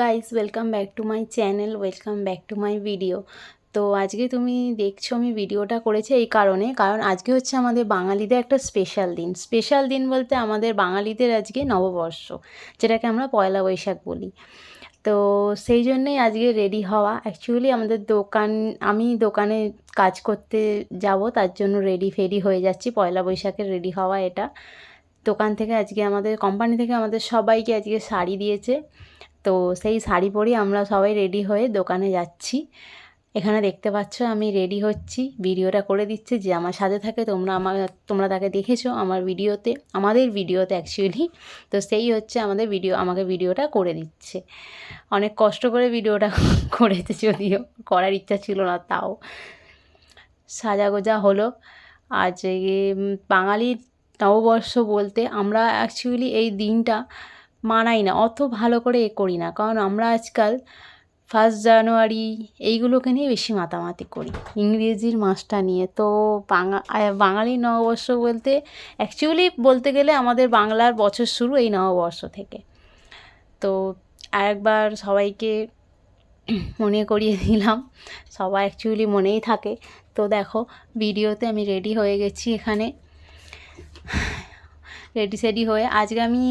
Guys welcome back to my channel welcome back to my video তো আজকে তুমি দেখছ আমি ভিডিওটা করেছি এই কারণে, কারণ আজকে হচ্ছে আমাদের বাঙালিদের একটা স্পেশাল দিন। স্পেশাল দিন বলতে আমাদের বাঙালিদের আজকে নববর্ষ, যেটাকে আমরা পয়লা বৈশাখ বলি। তো সেই জন্যেই আজকে রেডি হওয়া। অ্যাকচুয়ালি আমাদের দোকান, আমি দোকানে কাজ করতে যাব, তার জন্য রেডি ফেডি হয়ে যাচ্ছি। পয়লা বৈশাখের রেডি হওয়া এটা। দোকান থেকে আজকে আমাদের কোম্পানি থেকে আমাদের সবাইকে আজকে শাড়ি দিয়েছে। তো সেই শাড়ি পরেই আমরা সবাই রেডি হয়ে দোকানে যাচ্ছি। এখানে দেখতে পাচ্ছ আমি রেডি হচ্ছি। ভিডিওটা করে দিচ্ছে যে আমার সাথে থাকে তোমরা আমার, তোমরা তাকে দেখেছ আমার ভিডিওতে, আমাদের ভিডিওতে অ্যাকচুয়ালি তো সেই হচ্ছে আমাদের ভিডিও, আমাকে ভিডিওটা করে দিচ্ছে। অনেক কষ্ট করে ভিডিওটা করেছে যদিও, করার ইচ্ছা ছিল না তাও। সাজাগোজা হলো। আজ বাঙালির নববর্ষ বলতে আমরা অ্যাকচুয়ালি এই দিনটা মানাই না, অত ভালো করে এ করি না। কারণ আমরা আজকাল ফার্স্ট জানুয়ারি এইগুলোকে নিয়ে বেশি মাতামাতি করি। ইংরেজির মাসটা নিয়ে। তো বাঙা বাঙালি নববর্ষ বলতে অ্যাকচুয়ালি বলতে গেলে আমাদের বাংলার বছর শুরু এই নববর্ষ থেকে। তো আরেকবার সবাইকে মনে করিয়ে দিলাম, সবাই অ্যাকচুয়ালি মনেই থাকে। তো দেখো ভিডিওতে আমি রেডি হয়ে গেছি এখানে। রেডি সেডি হয়ে আজকে আমি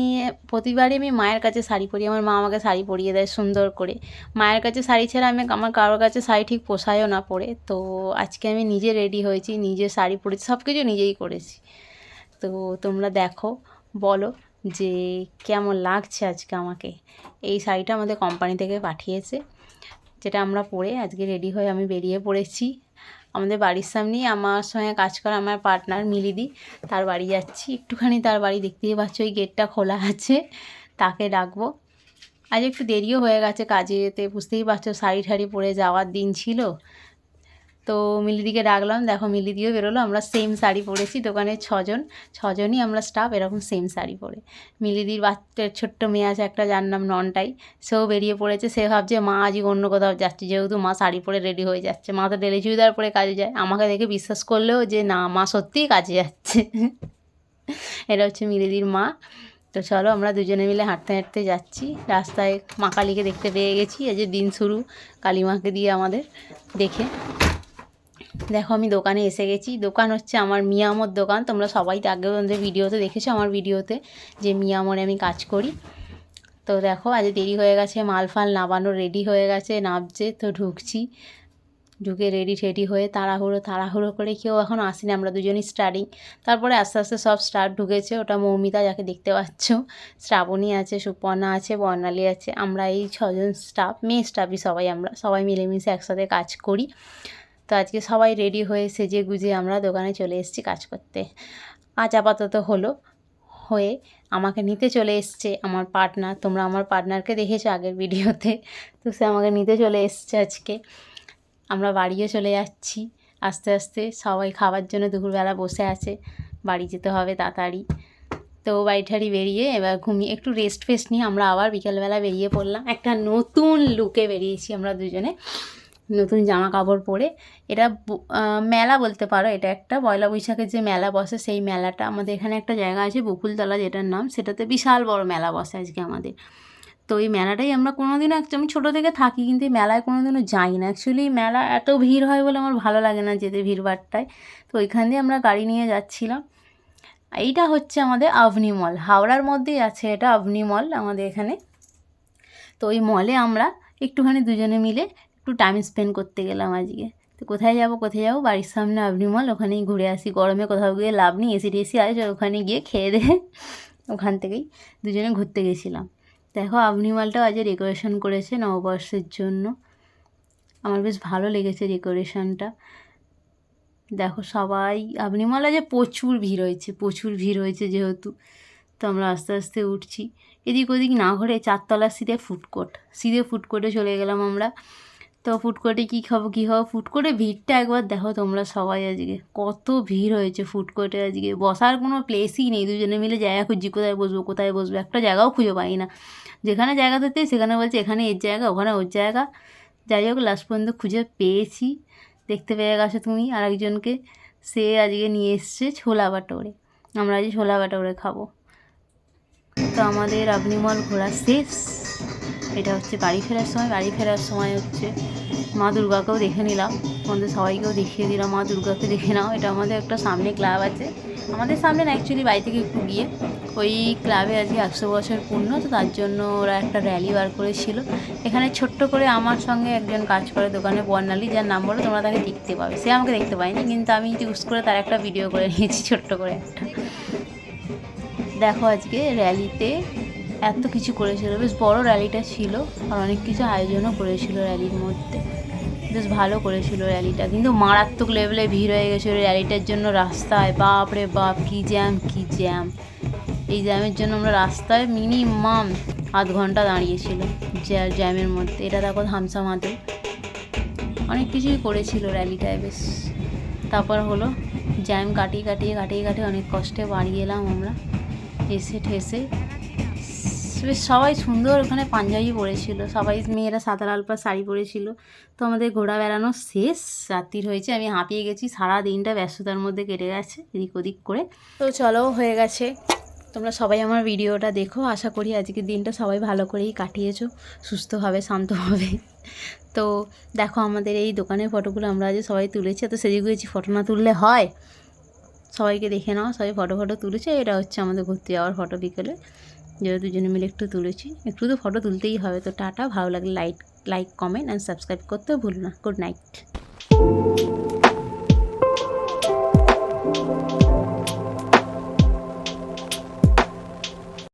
প্রতিবারই আমি মায়ের কাছে শাড়ি পরি, আমার মা আমাকে শাড়ি পরিয়ে দেয় সুন্দর করে। মায়ের কাছে শাড়ি ছাড়া আমি আমার কারোর কাছে শাড়ি ঠিক পোষায়ও না পরে। তো আজকে আমি নিজে রেডি হয়েছি, নিজে শাড়ি পরেছি সব কিছু নিজেই করেছি। তো তোমরা দেখো, বলো যে কেমন লাগছে আজকে আমাকে। এই শাড়িটা আমাদের কোম্পানি থেকে পাঠিয়েছে, যেটা আমরা পরে আজকে রেডি হয়ে আমি বেরিয়ে পড়েছি। আমাদের বাড়ির সামনেই আমার সঙ্গে কাজ করা আমার পার্টনার মিলিদি তার বাড়ি যাচ্ছি। একটুখানি তার বাড়ি দেখতেই পাচ্ছ ওই গেটটা খোলা আছে, তাকে ডাকবো। আজ একটু দেরিও হয়ে গেছে কাজে যেতে, বুঝতেই পারছ শাড়ি ঠাড়ি পরে যাওয়ার দিন ছিল। তো মিলিদিকে ডাকলাম, দেখো মিলিদিও বেরোলো, আমরা সেম শাড়ি পরেছি, দোকানে ছজন, ছজনই আমরা স্টাফ এরকম সেম শাড়ি পরে। মিলিদির বাচ্চার ছোট্ট মেয়ে আছে একটা, যার নাম ননটাই, সেও বেরিয়ে পড়েছে, সে ভাবছে, মা আজকে অন্য কোথাও যাচ্ছে, যেহেতু মা শাড়ি পরে রেডি হয়ে যাচ্ছে, মা তো ডেলি চুড়িদার পরে কাজে যায়। আমাকে দেখে বিশ্বাস করলেও যে, না, মা সত্যিই কাজে যাচ্ছে। এটা হচ্ছে মিলিদির মা। তো চলো, আমরা দুজনে মিলে হাঁটতে হাঁটতে যাচ্ছি। রাস্তায় মা কালীকে দেখতে পেয়ে গেছি, এই যে দিন শুরু কালী মাকে দিয়ে আমাদের দেখে। দেখো, আমি দোকানে এসে গেছি। দোকান হচ্ছে আমার মিয়ামর দোকান। তোমরা সবাই আগে ভিডিওতে দেখেছ আমার ভিডিওতে যে মিয়ামরে আমি কাজ করি। তো দেখো, আজ দেরি হয়ে গেছে মাল ফাল নামানো রেডি হয়ে গেছে নামছে তো ঢুকছি। ঢুকে রেডি টেডি হয়ে তাড়াহুড়ো তাড়াহুড়ো করে কেউ এখন আসেনি, আমরা দুজনই স্টার্টিং তারপরে আস্তে আস্তে সব স্টার্ট ঢুকেছে, ওটা মৌমিতা যাকে দেখতে পাচ্ছ। শ্রাবণী আছে, সুপর্ণা আছে, বর্ণালী আছে, আমরা এই ছজন স্টাফ মেয়ে স্টাফই সবাই আমরা, সবাই মিলেমিশে একসাথে কাজ করি। তো আজকে সবাই রেডি হয়ে সেজে গুজে আমরা দোকানে চলে এসেছি কাজ করতে। আজ আপাতত হলো হয়ে আমাকে নিতে চলে এসছে আমার পার্টনার তোমরা আমার পার্টনারকে দেখেছ আগের ভিডিওতে তো সে আমাকে নিতে চলে এসছে আজকে। আমরা বাড়িও চলে যাচ্ছি। আস্তে আস্তে সবাই খাবার জন্য দুপুরবেলা বসে আছে। বাড়ি যেতে হবে তাড়াতাড়ি। তো বাড়ি ঠাড়ি বেরিয়ে এবার ঘুমিয়ে একটু রেস্ট ফেস্ট নিয়ে আমরা আবার বিকেলবেলা বেরিয়ে পড়লাম। একটা নতুন লুকে বেরিয়েছি আমরা দুজনে। নতুন জামা কাপড় পরে। এটা মেলা বলতে পারো। এটা একটা পয়লা বৈশাখের যে মেলা বসে, সেই মেলাটা আমাদের এখানে একটা জায়গা আছে, বকুলতলা যেটার নাম। সেটাতে বিশাল বড় মেলা বসে আজকে আমাদের। তো এই মেলাটাই আমরা কোনোদিনও আমি ছোটো থেকে থাকি, কিন্তু এই মেলায় কোনোদিনও যাই না। অ্যাকচুয়ালি মেলা এত ভিড় হয় বলে আমার ভালো লাগে না যেতে ভিড়ভাট্টায় তো ওইখান দিয়ে আমরা গাড়ি নিয়ে যাচ্ছিলাম। এইটা হচ্ছে আমাদের আভনি মল। হাওড়ার মধ্যেই আছে এটা আভনি মল আমাদের এখানে। তো ওই মলে আমরা একটুখানি দুজনে মিলে একটু টাইম স্পেন্ড করতে গেলাম আজকে। তো কোথায় যাব, কোথায় যাব? বাড়ির সামনে আভনি মল ওখানেই ঘুরে আসি। গরমে কোথাও গিয়ে লাভ নেই এসি টেসি আছে ওখানে গিয়ে খেয়ে দে। ওখান থেকেই দুজনে ঘুরতে গেছিলাম। দেখো আভনি মলটাও আজ ডেকোরেশন করেছে নববর্ষের জন্য। আমার বেশ ভালো লেগেছে ডেকোরেশনটা দেখো, সবাই আভনি মল আজ প্রচুর ভিড় হয়েছে, প্রচুর ভিড় হয়েছে যেহেতু। তো আমরা আস্তে আস্তে উঠছি। এদিক ওদিক না ঘুরে চারতলার সিধে ফুডকোর্ট সিধে ফুডকোর্টে চলে গেলাম আমরা। তো ফুডকোর্টে কী খাব কী খাব? ফুডকোর্টে ভিড়টা একবার দেখো তোমরা সবাই আজকে। কত ভিড় হয়েছে ফুডকোর্টে আজকে। বসার কোনো প্লেসই নেই, দুজনে মিলে জায়গা খুঁজছি, কোথায় বসবো কোথায় বসবো? একটা জায়গাও খুঁজে পাই না। যেখানে জায়গা ধরতে সেখানে বলছে, এখানে এর জায়গা, ওখানে ওর জায়গা। যাই হোক লাস্ট পর্যন্ত খুঁজে পেয়েছি। দেখতে পেয়ে গেছো তুমি আরেকজনকে। সে আজকে নিয়ে এসছে ছোলা বাটোরে। আমরা আজ ছোলা বাটোরে খাব। তো আমাদের আপনি মল ঘোরা শেষ। এটা হচ্ছে বাড়ি ফেরার সময়। বাড়ি ফেরার সময় হচ্ছে মা দুর্গাকেও দেখে নিলাম। আমাদের সবাইকেও দেখিয়ে দিলাম, মা দুর্গাকে দেখে নাও। এটা আমাদের একটা সামনে ক্লাব আছে। আমাদের সামনে না অ্যাকচুয়ালি বাড়ি থেকে একটু গিয়ে ওই ক্লাবে আজকে একশো বছর পূর্ণ, তো তার জন্য ওরা একটা র্যালি বার করেছিল। এখানে ছোট্ট করে আমার সঙ্গে একজন কাজ করে দোকানে বর্ণালী, যার নাম বলো, তোমরা তাকে দেখতে পাবে। সে আমাকে দেখতে পায়নি, কিন্তু আমি ইউজ করে তার একটা ভিডিও করে নিয়েছি, ছোট্ট করে একটা। দেখো আজকে র্যালিতে এত কিছু করেছিল। বেশ বড় র্যালিটা ছিল আর অনেক কিছু আয়োজনও করেছিল র্যালির মধ্যে। বেশ ভালো করেছিল র্যালিটা। কিন্তু মারাত্মক লেভেলে ভিড় হয়ে গেছিল র্যালিটার জন্য রাস্তায়। বাপ রে বাপ, কী জ্যাম কী জ্যাম এই জ্যামের জন্য আমরা রাস্তায় মিনিমাম আধ ঘণ্টা দাঁড়িয়েছিলাম জ্যা- জ্যামের মধ্যে। এটা দেখো ধামসা মাদে অনেক কিছুই করেছিল র্যালিটায়, বেশ। তারপর হলো জ্যাম কাটিয়ে কাটিয়ে কাটিয়ে কাটিয়ে অনেক কষ্টে বাড়ি এলাম আমরা। এসে, ঠেসে বেশ সবাই সুন্দর। ওখানে পাঞ্জাবি পরেছিল, সবাই মেয়েরা সাদা লাল পা শাড়ি পরেছিল। তো আমাদের ঘোরা বেড়ানো শেষ, রাত্রির হয়েছে, আমি হাঁপিয়ে গেছি, সারা দিনটা ব্যস্ততার মধ্যে কেটে গেছে, এদিক ওদিক করে। তো চলো, হয়ে গেছে। তোমরা সবাই আমার ভিডিওটা দেখো, আশা করি আজকের দিনটা সবাই ভালো করেই কাটিয়েছো সুস্থভাবে শান্তভাবে তো দেখো, আমাদের এই দোকানের ফটোগুলো আমরা আজ সবাই তুলেছি তো সেজে গিয়েছি ফটো না তুললে হয়? সবাইকে দেখে নাও, সবাই ফটো ফটো তুলেছে, এটা হচ্ছে আমাদের ঘুরতে যাওয়ার ফটো বিকেলে। যেহেতু দুজনে মিলে একটু তুলেছি, একটু তো ফটো তুলতেই হবে। তো টাটা, ভালো লাগলে like like comment and subscribe করতেও ভুল না। Good night